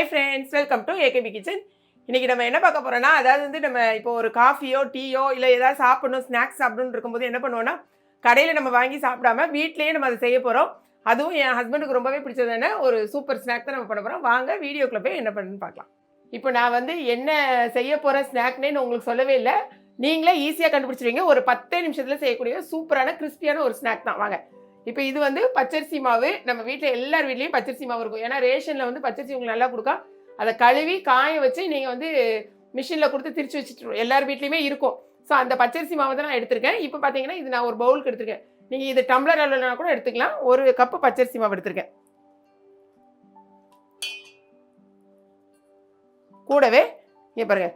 Hi friends welcome to AKP kitchen இன்னைக்கு நம்ம என்ன பார்க்க போகிறோன்னா அதாவது வந்து நம்ம இப்போ ஒரு காஃபியோ டீயோ இல்லை ஏதாவது சாப்பிடணும் ஸ்நாக்ஸ் சாப்பிடணும்னு இருக்கும்போது என்ன பண்ணுவோம்னா கடையில் நம்ம வாங்கி சாப்பிடாம வீட்லேயே நம்ம அதை செய்ய போகிறோம் அதுவும் என் ஹஸ்பண்டுக்கு ரொம்பவே பிடிச்சதான ஒரு சூப்பர் ஸ்நாக் தான் நம்ம பண்ண போகிறோம் வாங்க வீடியோக்குள்ளே போய் என்ன பண்ணுன்னு பார்க்கலாம். இப்போ நான் வந்து என்ன செய்ய போகிற ஸ்நாக்னேன்னு உங்களுக்கு சொல்லவே இல்லை. நீங்களே ஈஸியாக கண்டுபிடிச்சிருவீங்க ஒரு பத்தே நிமிஷத்தில் செய்யக்கூடிய சூப்பரான கிறிஸ்பியான ஒரு ஸ்நாக் தான். வாங்க இப்போ இது வந்து பச்சரிசி மாவு. நம்ம வீட்டில் எல்லார் வீட்லேயும் பச்சரிசி மாவு இருக்கும். ஏன்னா ரேஷனில் வந்து பச்சரிசி உங்களுக்கு நல்லா கொடுக்கா அதை கழுவி காய வச்சு நீங்கள் வந்து மிஷினில் கொடுத்து திரிச்சு வச்சுட்டு எல்லார் வீட்லேயுமே இருக்கும். ஸோ அந்த பச்சரிசி மாவு தான் நான் எடுத்திருக்கேன். இப்போ பார்த்தீங்கன்னா இது நான் ஒரு பவுலுக்கு எடுத்திருக்கேன். நீங்கள் இது டம்ளர் அளவுலனா கூட எடுத்துக்கலாம். ஒரு கப்பு பச்சரிசி மாவு எடுத்திருக்கேன். கூடவே இங்கே பாருங்க.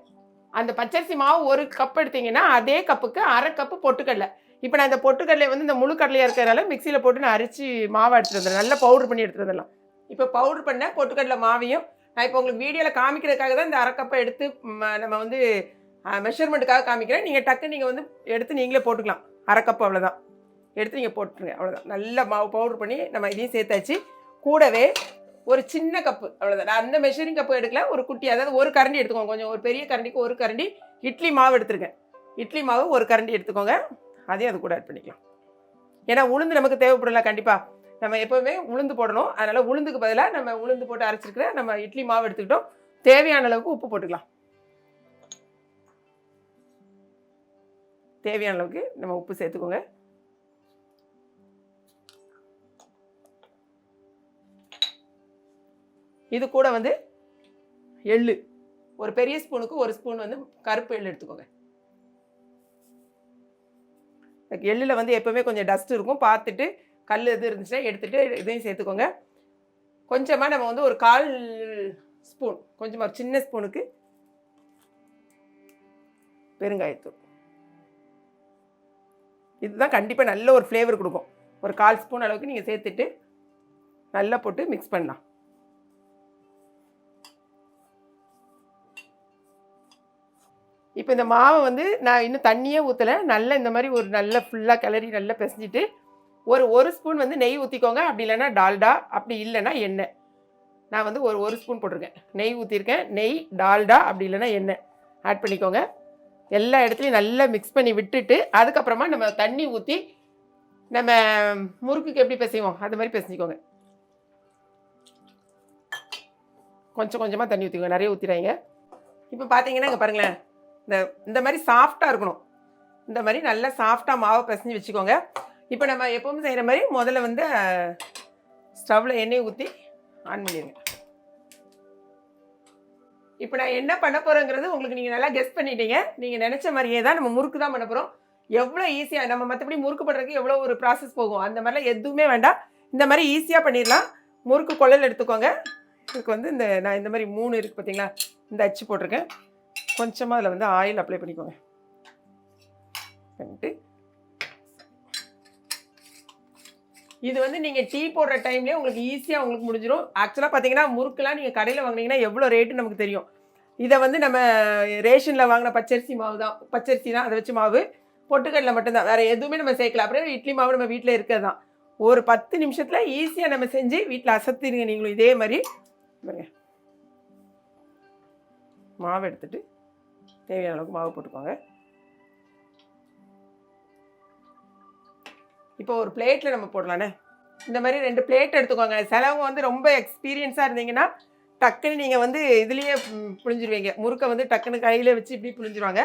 அந்த பச்சரிசி மாவு ஒரு கப் எடுத்தீங்கன்னா அதே கப்புக்கு அரை கப்பு பொட்டுக்கடலை. இப்போ நான் இந்த பொட்டுக்கடலை வந்து இந்த முழு கடலையாக மிக்சியில் போட்டு நான் அரிச்சு மாவை எடுத்துட்டு வந்துடுறேன். நல்லா பவுடர் பண்ணி எடுத்துட்டு வந்துடலாம். இப்போ பவுடர் பண்ண பொட்டுக்கடலை மாவையும் நான் இப்போ உங்களுக்கு வீடியோவில் காமிக்கிறதுக்காக தான் இந்த அரை கப்பை எடுத்து ம, நம்ம வந்து மெஷர்மெண்ட்டுக்காக காமிக்கிறேன். நீங்கள் டக்கு நீங்கள் வந்து எடுத்து நீங்களே போட்டுக்கலாம். அரை அவ்வளோதான் எடுத்து நீங்கள் போட்டுருங்க. அவ்வளோதான் நல்லா மாவு பவுடர் பண்ணி நம்ம இதையும் சேர்த்தாச்சு. கூடவே ஒரு சின்ன கப்பு அவ்வளோதான் நான் அந்த மெஷரிங் கப்பு எடுக்கல. ஒரு குட்டி அதாவது ஒரு கரண்டி எடுத்துக்கோங்க. கொஞ்சம் ஒரு பெரிய கரண்டிக்கு ஒரு கரண்டி. இட்லி மாவு எடுத்துருக்கேன். இட்லி மாவு ஒரு கரண்டி எடுத்துக்கோங்க. அதையும் அது கூட ஆட் பண்ணிக்கலாம். ஏன்னா உளுந்து நமக்கு தேவைப்படல கண்டிப்பாக நம்ம எப்போவுமே உளுந்து போடணும். அதனால் உளுந்துக்கு பதிலாக நம்ம உளுந்து போட்டு அரைச்சிருக்கிற நம்ம இட்லி மாவு எடுத்துக்கிட்டோம். தேவையான அளவுக்கு உப்பு போட்டுக்கலாம். தேவையான அளவுக்கு நம்ம உப்பு சேர்த்துக்கோங்க. இது கூட வந்து எள்ளு. ஒரு பெரிய ஸ்பூனுக்கு ஒரு ஸ்பூன் வந்து கருப்பு எள்ளு எடுத்துக்கோங்க. எள்ளில் வந்து எப்போவுமே கொஞ்சம் டஸ்ட் இருக்கும். பார்த்துட்டு கல் இது இருந்துச்சுன்னா எடுத்துகிட்டு இதையும் சேர்த்துக்கோங்க. கொஞ்சமாக நம்ம வந்து ஒரு கால் ஸ்பூன் கொஞ்சமாக ஒரு சின்ன ஸ்பூனுக்கு பெருங்காயத்தூள். இதுதான் கண்டிப்பாக நல்ல ஒரு ஃப்ளேவர் கொடுக்கும். ஒரு கால் ஸ்பூன் அளவுக்கு நீங்கள் சேர்த்துட்டு நல்லா போட்டு மிக்ஸ் பண்ணலாம். இப்போ இந்த மாவை வந்து நான் இன்னும் தண்ணியே ஊற்றலை நல்லா இந்த மாதிரி ஒரு நல்ல ஃபுல்லாக கிளறி நல்லா பிசைஞ்சிட்டு ஒரு ஒரு ஸ்பூன் வந்து நெய் ஊற்றிக்கோங்க அப்படி இல்லைன்னா டால்டா அப்படி இல்லைன்னா எண்ணெய். நான் வந்து ஒரு ஒரு ஸ்பூன் போட்டிருக்கேன். நெய் ஊற்றிருக்கேன் நெய் டால்டா அப்படி இல்லைன்னா எண்ணெய். ஆட் பண்ணிக்கோங்க. எல்லா இடத்துலையும் நல்லா மிக்ஸ் பண்ணி விட்டுட்டு அதுக்கப்புறமா நம்ம தண்ணி ஊற்றி நம்ம முறுக்குக்கு எப்படி பிசைவோம்? அது மாதிரி பிசைஞ்சிக்கோங்க. கொஞ்சம் கொஞ்சமாக தண்ணி ஊற்றிக்கோங்க நிறைய ஊற்றிடாங்க இப்போ பார்த்தீங்கன்னா இங்கே பாருங்களேன். இந்த இந்த மாதிரி சாஃப்டாக இருக்கணும். இந்த மாதிரி நல்லா சாஃப்டாக மாவை பிசைஞ்சு வச்சுக்கோங்க. இப்போ நம்ம எப்பவும் செய்கிற மாதிரி முதல்ல வந்து ஸ்டவ்வில் எண்ணெய் ஊற்றி ஆன் பண்ணிடுங்க. இப்போ நான் என்ன பண்ண போகிறேங்கிறது உங்களுக்கு நீங்கள் நல்லா கெஸ்ட் பண்ணிட்டீங்க. நீங்கள் நினச்ச மாதிரியே தான் நம்ம முறுக்கு தான் பண்ண போகிறோம் எவ்வளோ ஈஸியாக நம்ம மற்றபடி முறுக்கு பண்ணுறதுக்கு எவ்வளோ ஒரு ப்ராசஸ் போகும். அந்த மாதிரிலாம் எதுவுமே வேண்டாம். இந்த மாதிரி ஈஸியாக பண்ணிடலாம். முறுக்கு குழல் எடுத்துக்கோங்க. இதுக்கு வந்து இந்த நான் இந்த மாதிரி மூணு இருக்குது பார்த்தீங்களா இந்த அச்சு போட்டிருக்கேன். கொஞ்சமாக அதில் வந்து ஆயில் அப்ளை பண்ணிக்கோங்க. பண்ணிட்டு இது வந்து நீங்கள் டீ போடுற டைம்லேயே உங்களுக்கு ஈஸியாக உங்களுக்கு முடிஞ்சிடும் ஆக்சுவலாக பார்த்தீங்கன்னா முறுக்கெலாம் நீங்கள் கடையில் வாங்குனீங்கன்னா எவ்வளோ ரேட்டு நமக்கு தெரியும். இதை வந்து நம்ம ரேஷனில் வாங்கின பச்சரிசி மாவு தான். பச்சரிசி தான் அதை வச்சு மாவு. பொட்டுக்கடலை மட்டும்தான். வேறு எதுவுமே நம்ம சேர்க்கல. அப்புறம் இட்லி மாவு நம்ம வீட்டில் இருக்கிறது தான். ஒரு பத்து நிமிஷத்தில் ஈஸியாக நம்ம செஞ்சு வீட்டில் அசத்திடுங்க நீங்களும் இதே மாதிரி. மாவு எடுத்துட்டு தேவையான அளவுக்கு மாவு போட்டுக்கோங்க. இப்போ ஒரு பிளேட்டில் நம்ம போடலானே இந்த மாதிரி ரெண்டு பிளேட் எடுத்துக்கோங்க. சிலவங்க வந்து ரொம்ப எக்ஸ்பீரியன்ஸாக இருந்தீங்கன்னா டக்குன்னு நீங்கள் வந்து இதுலேயே புழிஞ்சிருவீங்க. முறுக்கை வந்து டக்குன்னு கையில் வச்சு இப்படி புழிஞ்சிருவாங்க.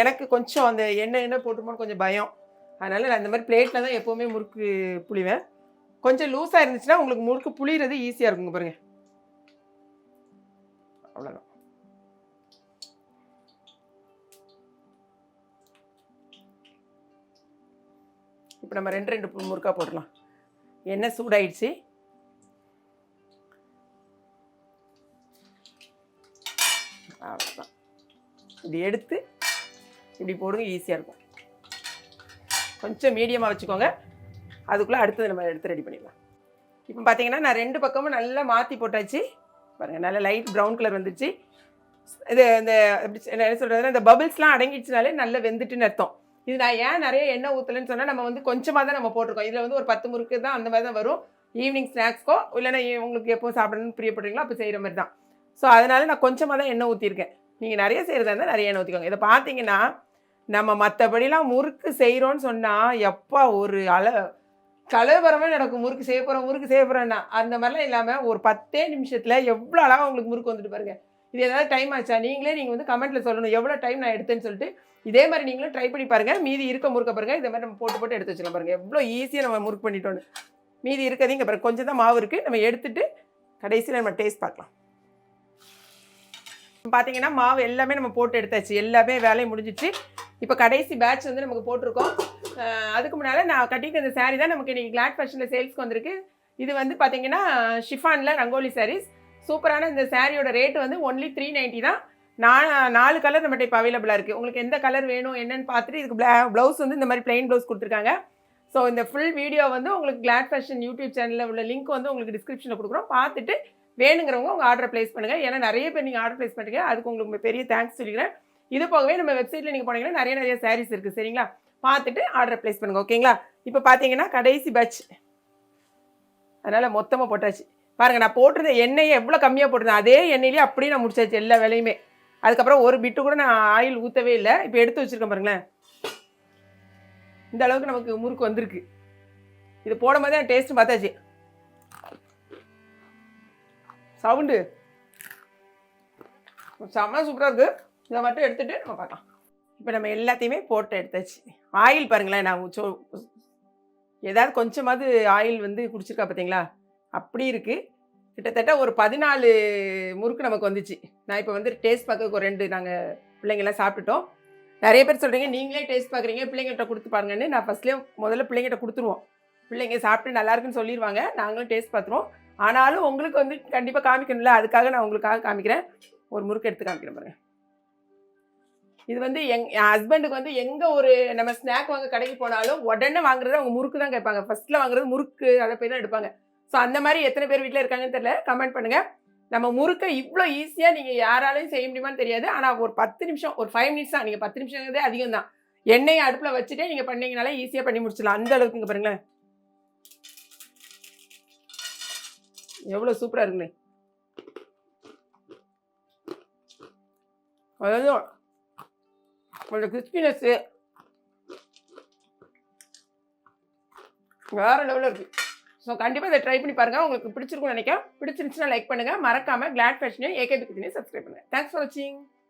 எனக்கு கொஞ்சம் அந்த எண்ணெய் எண்ணெய் போட்டுமோன்னு கொஞ்சம் பயம். அதனால் நான் இந்த மாதிரி பிளேட்டில் தான் எப்போவுமே முறுக்கு புளிவேன் கொஞ்சம் லூஸாக இருந்துச்சுன்னா உங்களுக்கு முறுக்கு புளிகிறது ஈஸியாக இருக்குங்க பாருங்கள் அவ்வளோதான் இப்போ நம்ம ரெண்டு ரெண்டு முறுக்கா போடலாம் எண்ணெய் சூடாயிடுச்சு. அவ்வளோதான் இப்படி எடுத்து இப்படி போடுங்க ஈஸியாக இருக்கும். கொஞ்சம் மீடியமாக வச்சுக்கோங்க. அதுக்குள்ளே அடுத்தது நம்ம எடுத்து ரெடி பண்ணிடலாம். இப்போ பார்த்தீங்கன்னா நான் ரெண்டு பக்கமும் நல்லா மாற்றி போட்டாச்சு. பாருங்கள் நல்லா லைட் ப்ரௌன் கலர் வந்துடுச்சு இது இந்த என்ன சொல்கிறதுனா இந்த பபிள்ஸ்லாம் அடங்கிடுச்சுனாலே நல்லா வெந்துட்டுன்னு அர்த்தம். இது நான் ஏன் நிறைய எண்ணெய் ஊற்றலைன்னு சொன்னால் நம்ம வந்து கொஞ்சமாக தான் நம்ம போட்டிருக்கோம். இதில் வந்து ஒரு பத்து முறுக்கு தான் அந்த மாதிரி தான் வரும். ஈவினிங் ஸ்நாக்ஸ்க்கோ இல்லைன்னா உங்களுக்கு எப்போ சாப்பிடணும்னு பிரியப்படுறீங்களோ அப்போ செய்கிற மாதிரி தான். ஸோ அதனால நான் கொஞ்சமாக தான் எண்ணெய் ஊற்றிருக்கேன் நீங்கள் நிறைய செய்கிறதா இருந்தால் நிறைய எண்ணெய் ஊற்றிக்கோங்க இதை பார்த்தீங்கன்னா நம்ம மற்றபடிலாம் முறுக்கு செய்கிறோன்னு சொன்னால் எப்பா ஒரு அல கலவரமே நடக்கும். முறுக்கு செய்ய போகிறோம் முறுக்கு செய்ய போகிறேன்னா அந்த மாதிரிலாம் இல்லாமல் ஒரு பத்தே நிமிஷத்தில் எவ்வளோ அழகாக உங்களுக்கு முறுக்கு வந்துட்டு பாருங்க. இது ஏதாவது டைம் ஆச்சா? நீங்களே நீங்கள் வந்து கமெண்ட்டில் சொல்லணும். எவ்வளோ டைம் நான் எடுத்தேன்னு சொல்லிட்டு இதே மாதிரி நீங்களும் ட்ரை பண்ணி பாருங்கள் மீதி இருக்க முறுக்க பாருங்கள் இதே மாதிரி நம்ம போட்டு போட்டு எடுத்து வச்சுக்கலாம் பாருங்கள் எவ்வளோ ஈஸியாக நம்ம முறுக்கு பண்ணிட்டோன்னு மீதி இருக்கிறதையும் இங்கே கொஞ்சம் தான் மாவு இருக்குது நம்ம எடுத்துட்டு கடைசியில் நம்ம டேஸ்ட் பார்க்கலாம். பார்த்தீங்கன்னா மாவு எல்லாமே நம்ம போட்டு எடுத்தாச்சு. எல்லாமே வேலையும் முடிஞ்சிச்சு. இப்போ கடைசி பேட்ச் வந்து நமக்கு போட்டிருக்கோம். அதுக்கு முன்னால் நான் கட்டிட்டு இந்த சாரீ தான் நமக்கு இன்றைக்கி கிளாட் ஃபேஷனில் சேல்ஸ்க்கு வந்திருக்கு. இது வந்து பார்த்தீங்கன்னா ஷிஃபானில் ரங்கோலி சாரீஸ் சூப்பரான இந்த சாரியோட ரேட் வந்து ஒன்லி த்ரீ நைன்ட்டி தான். நான் நாலு கலர் நம்மகிட்ட இப்போ அவைலபிளாக இருக்குது உங்களுக்கு எந்த கலர் வேணும் என்னென்னு பார்த்துட்டு இதுக்கு ப்ளா ப்ளவுஸ் வந்து இந்த மாதிரி ப்ளைன் ப்ளவுஸ் கொடுத்துருக்காங்க. ஸோ இந்த ஃபுல் வீடியோ வந்து உங்களுக்கு கிளாட் ஃபேஷன் யூடியூப் சேனலில் உள்ள லிங்க் வந்து உங்களுக்கு டிஸ்கிரிப்ஷனில் கொடுக்குறோம். பார்த்துட்டு வேணுங்கிறவங்க உங்கள் ஆர்டர் ப்ளேஸ் பண்ணுங்கள் ஏன்னா நிறைய பேர் நீங்கள் ஆர்டர் ப்ளேஸ் பண்ணுறீங்க அதுக்கு உங்களுக்கு பெரிய தேங்க்ஸ் சொல்லிக்கிறேன். இது போகவே நம்ம வெப்சைட்டில் நீங்கள் போனீங்கன்னா நிறைய நிறைய சாரீஸ் இருக்குது சரிங்களா? பார்த்துட்டு ஆர்டர் ப்ளேஸ் பண்ணுங்க. ஓகேங்களா? இப்போ பார்த்தீங்கன்னா கடைசி பேட்ச் அதனால் மொத்தமாக போட்டாச்சு. பாருங்கள் நான் போட்டிருந்த எண்ணெயை எவ்வளோ கம்மியாக போட்டிருந்தேன். அதே எண்ணெயிலேயே அப்படியே நான் முடிச்சாச்சு எல்லா வேலையுமே. அதுக்கப்புறம் ஒரு பிட்டு கூட நான் ஆயில் ஊற்றவே இல்லை. இப்போ எடுத்து வச்சுருக்கேன் பாருங்களேன். இந்த அளவுக்கு நமக்கு முறுக்கு வந்திருக்கு. இது போடும் போதே டேஸ்ட்டு பார்த்தாச்சு. சவுண்டு. செம்ம சூப்பராக இருக்குது இதை மட்டும் எடுத்துகிட்டு நம்ம பார்க்கலாம். இப்போ நம்ம எல்லாத்தையுமே போட்டு எடுத்தாச்சு. ஆயில் பாருங்களேன் நான் சொ ஏதாவது கொஞ்சமாவது ஆயில் வந்து குடிச்சிருக்கா பார்த்தீங்களா அப்படி இருக்குது கிட்டத்தட்ட ஒரு பதினாலு முறுக்கு நமக்கு வந்துச்சு. நான் இப்போ வந்து டேஸ்ட் பார்க்க ஒரு ரெண்டு நாங்கள் பிள்ளைங்கள்லாம் சாப்பிட்டுட்டோம். நிறைய பேர் சொல்கிறீங்க நீங்களே டேஸ்ட் பார்க்குறீங்க பிள்ளைங்கள்ட்ட கொடுத்து பாருங்கன்னு. நான் ஃபஸ்ட்லேயே முதல்ல பிள்ளைங்கிட்ட கொடுத்துருவோம். பிள்ளைங்க சாப்பிட்டு நல்லா இருக்குன்னு சொல்லிடுவாங்க நாங்களும் டேஸ்ட் பார்த்துருவோம். ஆனாலும் உங்களுக்கு வந்து கண்டிப்பாக காமிக்கணும்ல. அதுக்காக நான் உங்களுக்காக காமிக்கிறேன். ஒரு முறுக்கு எடுத்து காமிக்கிறேன் பாருங்க. இது வந்து எங் என் ஹஸ்பண்டுக்கு வந்து எங்கே ஒரு நம்ம ஸ்நாக் வாங்க கடைக்கு போனாலும் உடனே வாங்குறது அவங்க முறுக்கு தான் கேட்பாங்க. ஃபர்ஸ்ட்டில் வாங்குறது முறுக்கு அதை போய் தான் எடுப்பாங்க. ஸோ அந்த மாதிரி எத்தனை பேர் வீட்டில் இருக்காங்கன்னு தெரியல. கமெண்ட் பண்ணுங்கள் நம்ம முறுக்கை இவ்வளோ ஈஸியாக நீங்கள் யாராலையும் செய்ய முடியுமான்னு தெரியாது. ஆனால் ஒரு பத்து நிமிஷம் ஒரு ஃபைவ் மினிட்ஸ் தான் நீங்கள் பத்து நிமிஷங்கிறதே அதிகம் தான் எண்ணெயை அடுப்பில் வச்சுட்டே நீங்கள் பண்ணீங்கனாலே ஈஸியாக பண்ணி முடிச்சிடலாம். அந்த அளவுக்கு இங்கே பாருங்களேன். எவ்வளோ சூப்பராக இருக்குண்ணே அதாவது கொஞ்சம் கிறிஸ்பினஸ்ஸு வேறு லெவலில் இருக்குது ஸோ கண்டிப்பாக இதை ட்ரை பண்ணி பாருங்கள் உங்களுக்கு பிடிச்சிருக்கும்னு நினைக்கிறேன். பிடிச்சிருந்துச்சுன்னா லைக் பண்ணுங்கள் மறக்காமல் கிளாட் ஃபேஷனையும் ஏகேபி குட்டினையும் சப்ஸ்கிரைப் பண்ணுங்கள் தேங்க்ஸ் ஃபார் வாட்சிங்